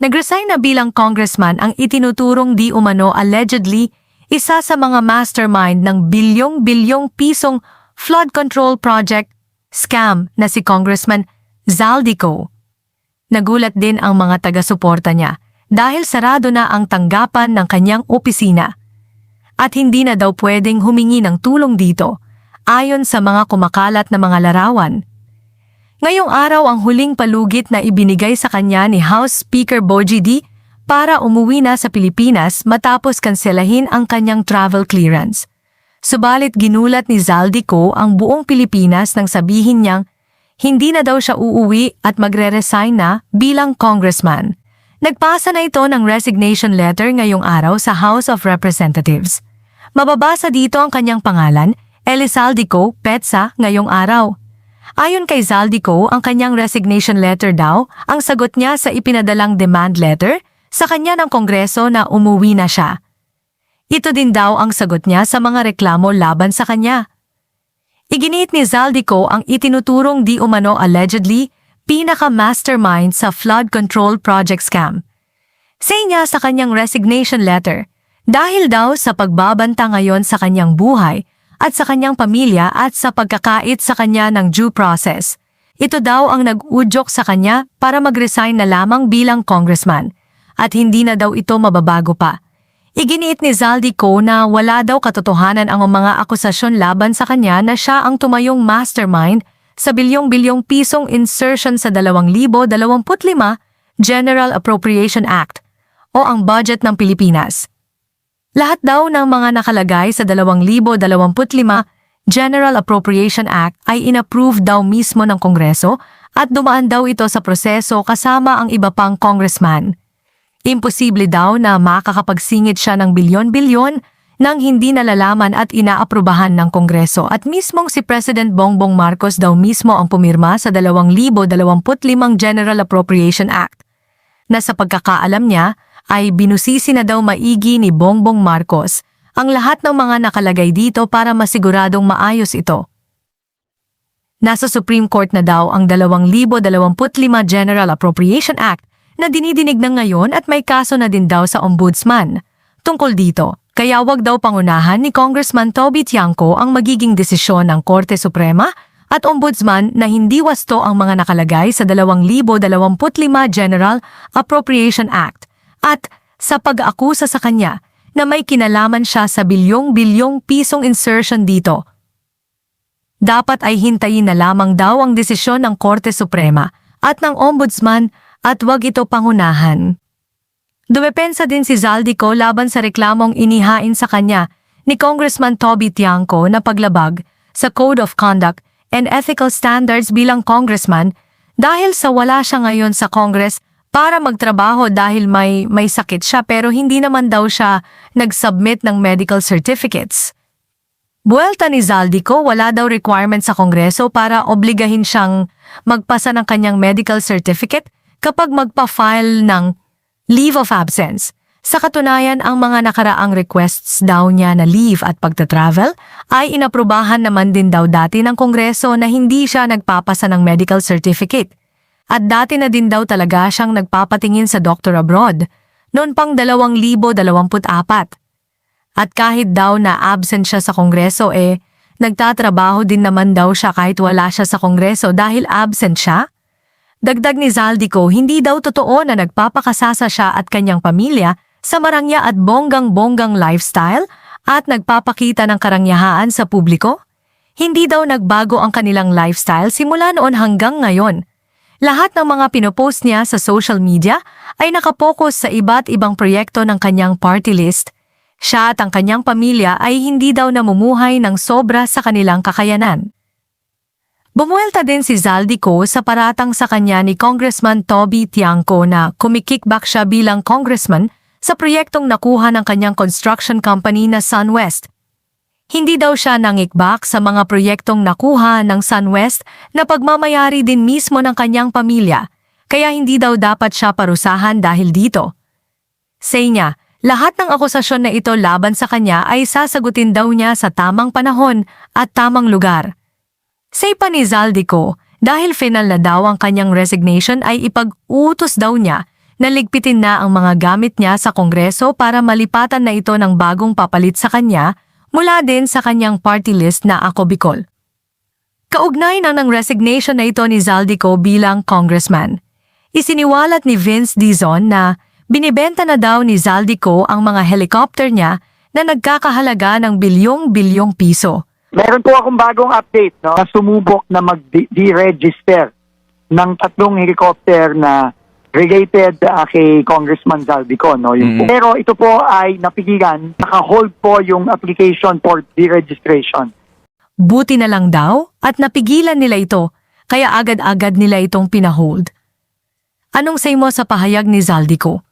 Nagresign na bilang congressman ang itinuturong di umano allegedly isa sa mga mastermind ng bilyong-bilyong pisong flood control project scam na si Congressman Zaldico. Nagulat din ang mga taga-suporta niya dahil sarado na ang tanggapan ng kanyang opisina at hindi na daw pwedeng humingi ng tulong dito ayon sa mga kumakalat na mga larawan. Ngayong araw ang huling palugit na ibinigay sa kanya ni House Speaker Boji D para umuwi na sa Pilipinas matapos kanselahin ang kanyang travel clearance. Subalit ginulat ni Zaldico ang buong Pilipinas nang sabihin niyang hindi na daw siya uuwi at magre-resign na bilang congressman. Nagpasa na ito ng resignation letter ngayong araw sa House of Representatives. Mababasa dito ang kanyang pangalan, Elizaldico Petsa, ngayong araw. Ayon kay Zaldico, ang kanyang resignation letter daw ang sagot niya sa ipinadalang demand letter sa kanya ng Kongreso na umuwi na siya. Ito din daw ang sagot niya sa mga reklamo laban sa kanya. Iginiit ni Zaldico ang itinuturong di umano allegedly pinaka-mastermind sa flood control project scam. Say niya sa kanyang resignation letter, dahil daw sa pagbabanta ngayon sa kanyang buhay at sa kanyang pamilya at sa pagkakait sa kanya ng due process. Ito daw ang nag-udyok sa kanya para mag-resign na lamang bilang congressman at hindi na daw ito mababago pa. Iginiit ni Zaldico na wala daw katotohanan ang mga akusasyon laban sa kanya na siya ang tumayong mastermind sa bilyong-bilyong pisong insertion sa 2025 General Appropriation Act o ang budget ng Pilipinas. Lahat daw ng mga nakalagay sa 2025 General Appropriation Act ay inapprove daw mismo ng Kongreso at dumaan daw ito sa proseso kasama ang iba pang congressman. Imposible daw na makakapagsingit siya ng bilyon-bilyon nang hindi nalalaman at inaaprubahan ng Kongreso at mismong si President Bongbong Marcos daw mismo ang pumirma sa 2025 General Appropriation Act na sa pagkakaalam niya ay binusisi na daw maigi ni Bongbong Marcos ang lahat ng mga nakalagay dito para masiguradong maayos ito. Nasa Supreme Court na daw ang 2025 General Appropriation Act na dinidinig na ngayon at may kaso na din daw sa Ombudsman. Tungkol dito, kaya wag daw pangunahan ni Congressman Toby Tiangco ang magiging desisyon ng Korte Suprema at Ombudsman na hindi wasto ang mga nakalagay sa 2025 General Appropriation Act at sa pag-akusa sa kanya na may kinalaman siya sa bilyong-bilyong pisong insertion dito. Dapat ay hintayin na lamang daw ang desisyon ng Korte Suprema at ng Ombudsman at wag ito pangunahan. Dumepensa din si Zaldico laban sa reklamong inihain sa kanya ni Congressman Toby Tiangco na paglabag sa Code of Conduct and Ethical Standards bilang congressman dahil sa wala siya ngayon sa Congress para magtrabaho dahil may may sakit siya pero hindi naman daw siya nag-submit ng medical certificates. Buwelta ni Zaldico, wala daw requirement sa Kongreso para obligahin siyang magpasa ng kanyang medical certificate kapag magpa-file ng leave of absence. Sa katunayan, ang mga nakaraang requests daw niya na leave at pagta-travel ay inaprubahan naman din daw dati ng Kongreso na hindi siya nagpapasa ng medical certificate. At dati na din daw talaga siyang nagpapatingin sa doctor abroad, noon pang 2024. At kahit daw na absent siya sa Kongreso eh, nagtatrabaho din naman daw siya kahit wala siya sa Kongreso dahil absent siya. Dagdag ni Zaldico, hindi daw totoo na nagpapakasasa siya at kanyang pamilya sa marangya at bonggang-bonggang lifestyle at nagpapakita ng karangyahaan sa publiko? Hindi daw nagbago ang kanilang lifestyle simula noon hanggang ngayon. Lahat ng mga pinopost niya sa social media ay nakapokus sa iba't ibang proyekto ng kanyang party list. Siya at ang kanyang pamilya ay hindi daw namumuhay ng sobra sa kanilang kakayanan. Bumuelta din si Zaldico sa paratang sa kanya ni Congressman Toby Tiangco na kumikickback siya bilang congressman sa proyektong nakuha ng kanyang construction company na SunWest. Hindi daw siya nangikback sa mga proyektong nakuha ng SunWest na pagmamayari din mismo ng kanyang pamilya, kaya hindi daw dapat siya parusahan dahil dito. Say niya, lahat ng akusasyon na ito laban sa kanya ay sasagutin daw niya sa tamang panahon at tamang lugar. Say pa ni Zaldico, dahil final na daw ang kanyang resignation ay ipag-utos daw niya naligpitin na ang mga gamit niya sa Kongreso para malipatan na ito ng bagong papalit sa kanya mula din sa kanyang party list na Ako Bicol. Kaugnay na ng resignation na ito ni Zaldico bilang congressman. Isiniwalat ni Vince Dizon na binibenta na daw ni Zaldico ang mga helicopter niya na nagkakahalaga ng bilyong-bilyong piso. Meron po akong bagong update no, na sumubok na mag-deregister ng tatlong helicopter na related ah, kay Congressman Zaldico. No, yung Mhm. Pero ito po ay napigilan, naka-hold po yung application for deregistration. Buti na lang daw at napigilan nila ito kaya agad-agad nila itong pinahold. Anong say mo sa pahayag ni Zaldico?